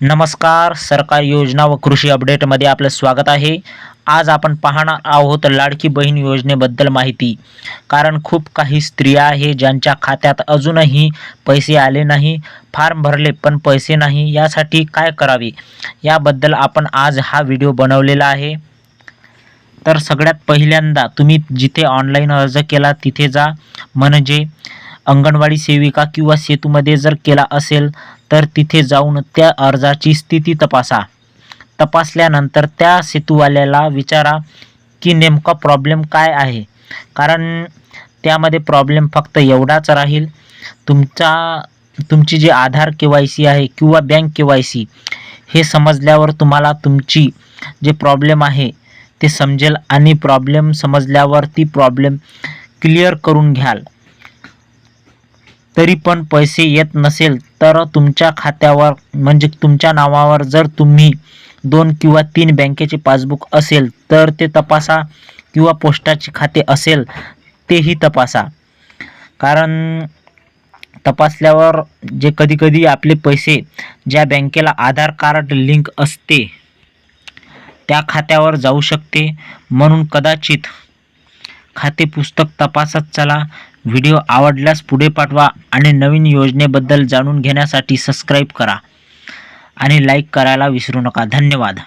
नमस्कार सरकार योजना व कृषी अपडेटमध्ये आपलं स्वागत आहे. आज आपण पाहणार आहोत लाडकी बहीण योजनेबद्दल माहिती. कारण खूप काही स्त्रिया आहे ज्यांच्या खात्यात अजूनही पैसे आले नाही फॉर्म भरले पण पैसे नाही यासाठी काय करावे? याबद्दल आपण आज हा व्हिडिओ बनवलेला आहे. तर सगळ्यात पहिल्यांदा तुम्ही जिथे ऑनलाईन अर्ज केला तिथे जा. म्हणजे अंगणवाडी सेविका किंवा सेतूमध्ये जर केला असेल तर तिथे जाऊन त्या अर्जाची स्थिती तपासा. तपासल्यानंतर त्या सेतूवाल्याला विचारा की नेमका प्रॉब्लेम काय आहे? कारण त्यामध्ये प्रॉब्लेम फक्त एवढाच राहील तुमचा तुमची जी आधार के वाय सी आहे किंवा बँक के वाय सी हे समजल्यावर तुम्हाला तुमची जे प्रॉब्लेम आहे ते समजेल आणि प्रॉब्लेम समजल्यावर ती प्रॉब्लेम क्लिअर करून घ्याल. तरी पण पैसे येत नसेल तर तुमच्या खात्यावर म्हणजे तुमच्या नावावर जर तुम्ही दोन किंवा तीन बँकेचे पासबुक असेल तर ते तपासा किंवा पोस्टाचे खाते असेल तेही तपासा. कारण तपासल्यावर जे कधीकधी आपले पैसे ज्या बँकेला आधार कार्ड लिंक असते त्या खात्यावर जाऊ शकते. म्हणून कदाचित खाते पुस्तक तपासत चला. व्हिडिओ आवडल्यास पुढे पाठवा आणि नवीन योजनेबद्दल जाणून घेण्यासाठी सबस्क्राईब करा. आणि लाईक करायला विसरू नका. धन्यवाद.